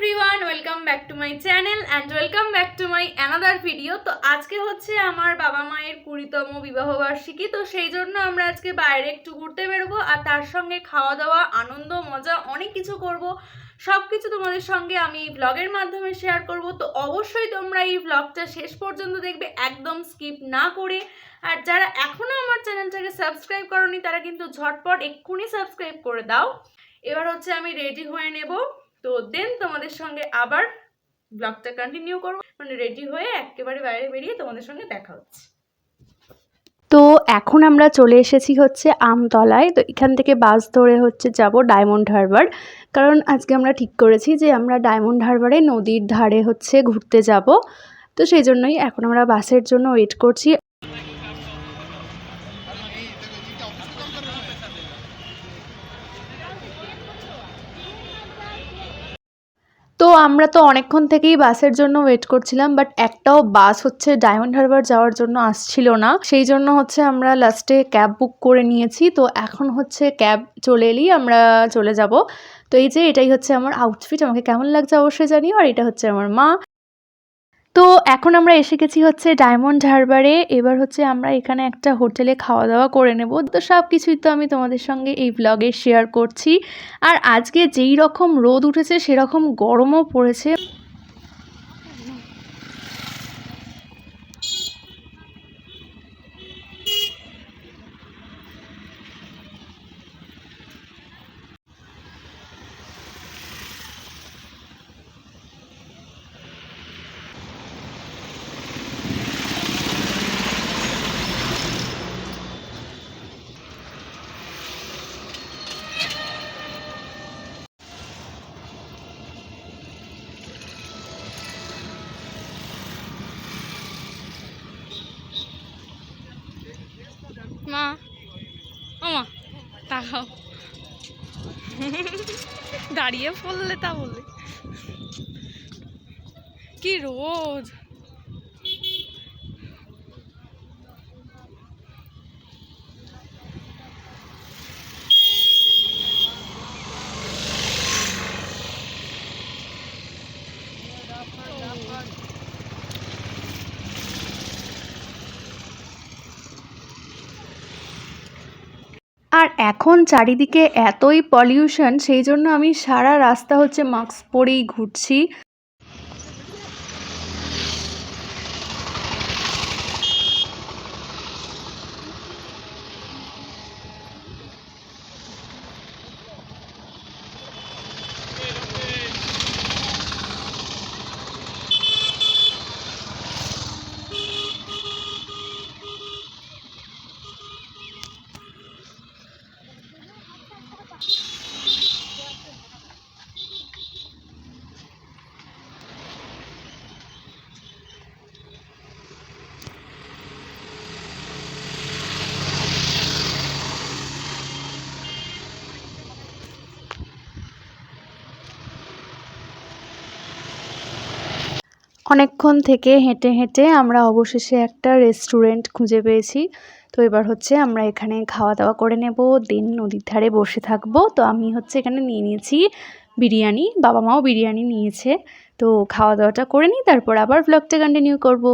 Everyone welcome back to my channel and welcome back to my another video তো আজকে হচ্ছে আমার বাবা মায়ের কুড়িতম বিবাহবার্ষিকী তো সেই জন্য আমরা আজকে বাইরে একটু ঘুরতে বেরোবো আর তার সঙ্গে খাওয়া দাওয়া, আনন্দ, মজা, অনেক কিছু করব। সব কিছু তোমাদের সঙ্গে আমি ব্লগের মাধ্যমে শেয়ার করব। তো অবশ্যই তোমরা এই ব্লগটা শেষ পর্যন্ত দেখবে, একদম স্কিপ না করে। আর যারা এখনও আমার চ্যানেলটাকে সাবস্ক্রাইব করনি, তারা কিন্তু ঝটপট এক্ষুনি সাবস্ক্রাইব করে দাও। এবার হচ্ছে আমি রেডি হয়ে নেব। তো দেন তোমাদের সঙ্গে আবার ব্লগটা কন্টিনিউ করব। মানে রেডি হয়ে একেবারে বাইরে বেরিয়ে তোমাদের সঙ্গে দেখা হচ্ছে। তো এখন আমরা চলে এসেছি হচ্ছে আমতলায়। তো এখান থেকে বাস ধরে হচ্ছে যাব ডায়মন্ড হারবার। কারণ আজকে আমরা ঠিক করেছি যে আমরা ডায়মন্ড হারবারে নদীর ধারে হচ্ছে ঘুরতে যাব। তো সেই জন্যই এখন আমরা বাসের জন্য ওয়েট করছি। আমরা তো অনেকক্ষণ থেকেই বাসের জন্য ওয়েট করছিলাম বাট একটাও বাস হচ্ছে ডায়মন্ড হারবার যাওয়ার জন্য আসছিল না। সেই জন্য হচ্ছে আমরা লাস্টে ক্যাব বুক করে নিয়েছি। তো এখন হচ্ছে ক্যাব চলে এলেই আমরা চলে যাব। তো এই যে এটাই হচ্ছে আমার আউটফিট আমাকে কেমন লাগছে অবশ্যই জানিও। আর এটা হচ্ছে আমার মা। তো এখন আমরা এসে গেছি হচ্ছে ডায়মন্ড হারবারে এবার হচ্ছে আমরা এখানে একটা হোটেলে খাওয়া দাওয়া করে নেব। তো সব কিছুই তো আমি তোমাদের সঙ্গে এই ব্লগে শেয়ার করছি। আর আজকে যেই রকম রোদ উঠেছে, সেরকম গরমও পড়েছে মা ও মা তাকাও দাঁড়িয়ে পড়লে তা বলে কি রোদ আর এখন চারিদিকে এতই পলিউশন সেই জন্য আমি সারা রাস্তা হচ্ছে মাস্ক পরেই ঘুরছি। অনেকক্ষণ থেকে হেঁটে হেঁটে আমরা অবশেষে একটা রেস্টুরেন্ট খুঁজে পেয়েছি। তো এবার হচ্ছে আমরা এখানে খাওয়া দাওয়া করে নেব, দিন নদীর ধারে বসে থাকব। তো আমি হচ্ছে এখানে নিয়ে নিয়েছি বিরিয়ানি, বাবা মাও বিরিয়ানি নিয়েছে। তো খাওয়া দাওয়াটা করে নিই, তারপর আবার ব্লগটা কন্টিনিউ করব।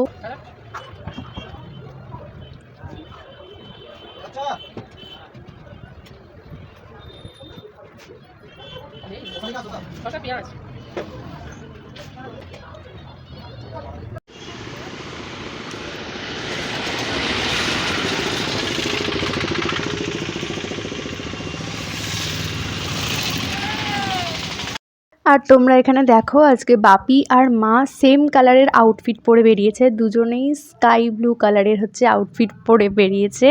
আর তোমরা এখানে দেখো আজকে বাপি আর মা সেম কালারের আউটফিট পরে বেরিয়েছে দুজনেই স্কাই ব্লু কালারের হচ্ছে আউটফিট পরে বেরিয়েছে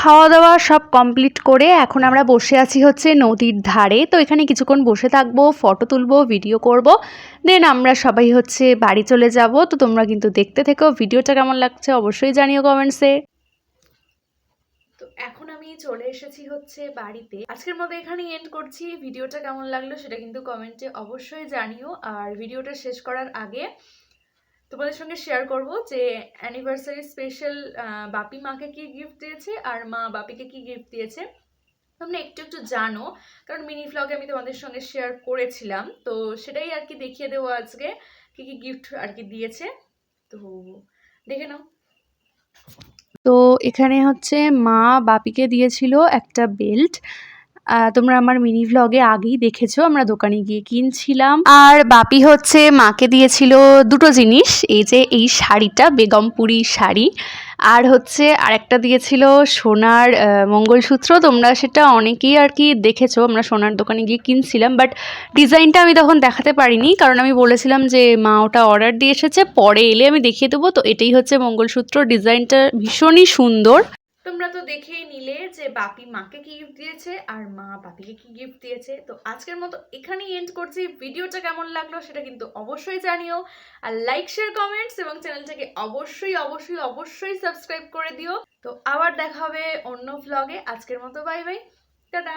খাওয়া দাওয়া সব কমপ্লিট করে এখন আমরা বসে আছি হচ্ছে নদীর ধারে। তো এখানে কিছুক্ষণ বসে থাকব ফটো তুলবো ভিডিও করব। দেন আমরা সবাই হচ্ছে বাড়ি চলে যাব। তো তোমরা কিন্তু দেখতে থেকো ভিডিওটা কেমন লাগছে অবশ্যই জানিও কমেন্টসে তো এখন আমি চলে এসেছি হচ্ছে বাড়িতে। আজকের মতো এখানে এন্ড করছি। ভিডিওটা কেমন লাগল সেটা কিন্তু কমেন্টে অবশ্যই জানিও। আর ভিডিওটা শেষ করার আগে তোমাদের সঙ্গে শেয়ার করব যে অ্যানিভার্সারি স্পেশাল বাপি মাকে কি গিফট দিয়েছে আর মা বাপিকে কি গিফট দিয়েছে। তোমরা একটু একটু জানো, কারণ মিনি ফ্লগে আমি তোমাদের সঙ্গে শেয়ার করেছিলাম। তো সেটাই আর কি দেখিয়ে দেবো আজকে, কী কী গিফট আর কি দিয়েছে। তো দেখে নাও। তো এখানে হচ্ছে মা বাপিকে দিয়েছিল একটা বেল্ট তোমরা আমার মিনি ভ্লগে আগেই দেখেছ, আমরা দোকানে গিয়ে কিনছিলাম। আর বাপি হচ্ছে, মাকে দিয়েছিল দুটো জিনিস, এই যে এই শাড়িটা, বেগমপুরি শাড়ি। আর হচ্ছে আরেকটা দিয়েছিল সোনার মঙ্গলসূত্র। তোমরা সেটা অনেকেই আর কি দেখেছ, আমরা সোনার দোকানে গিয়ে কিনছিলাম বাট ডিজাইনটা আমি তখন দেখাতে পারিনি, কারণ আমি বলেছিলাম যে মা ওটা অর্ডার দিয়ে এসেছে, পরে এলে আমি দেখিয়ে দেবো। তো এটাই হচ্ছে মঙ্গলসূত্র ডিজাইনটা ভীষণই সুন্দর। তো দেখেই নিলে যে বাপি মাকে কি গিফট দিয়েছে আর মা বাপিকে কি গিফট দিয়েছে। তো আজকের মতো এখানেই এন্ড করছি। ভিডিওটা কেমন লাগল সেটা কিন্তু অবশ্যই জানিও। আর লাইক শেয়ার কমেন্টস এবং চ্যানেলটাকে অবশ্যই অবশ্যই অবশ্যই সাবস্ক্রাইব করে দিও। তো আবার দেখা হবে অন্য ভ্লগে আজকের মতো বাই বাই টাটা।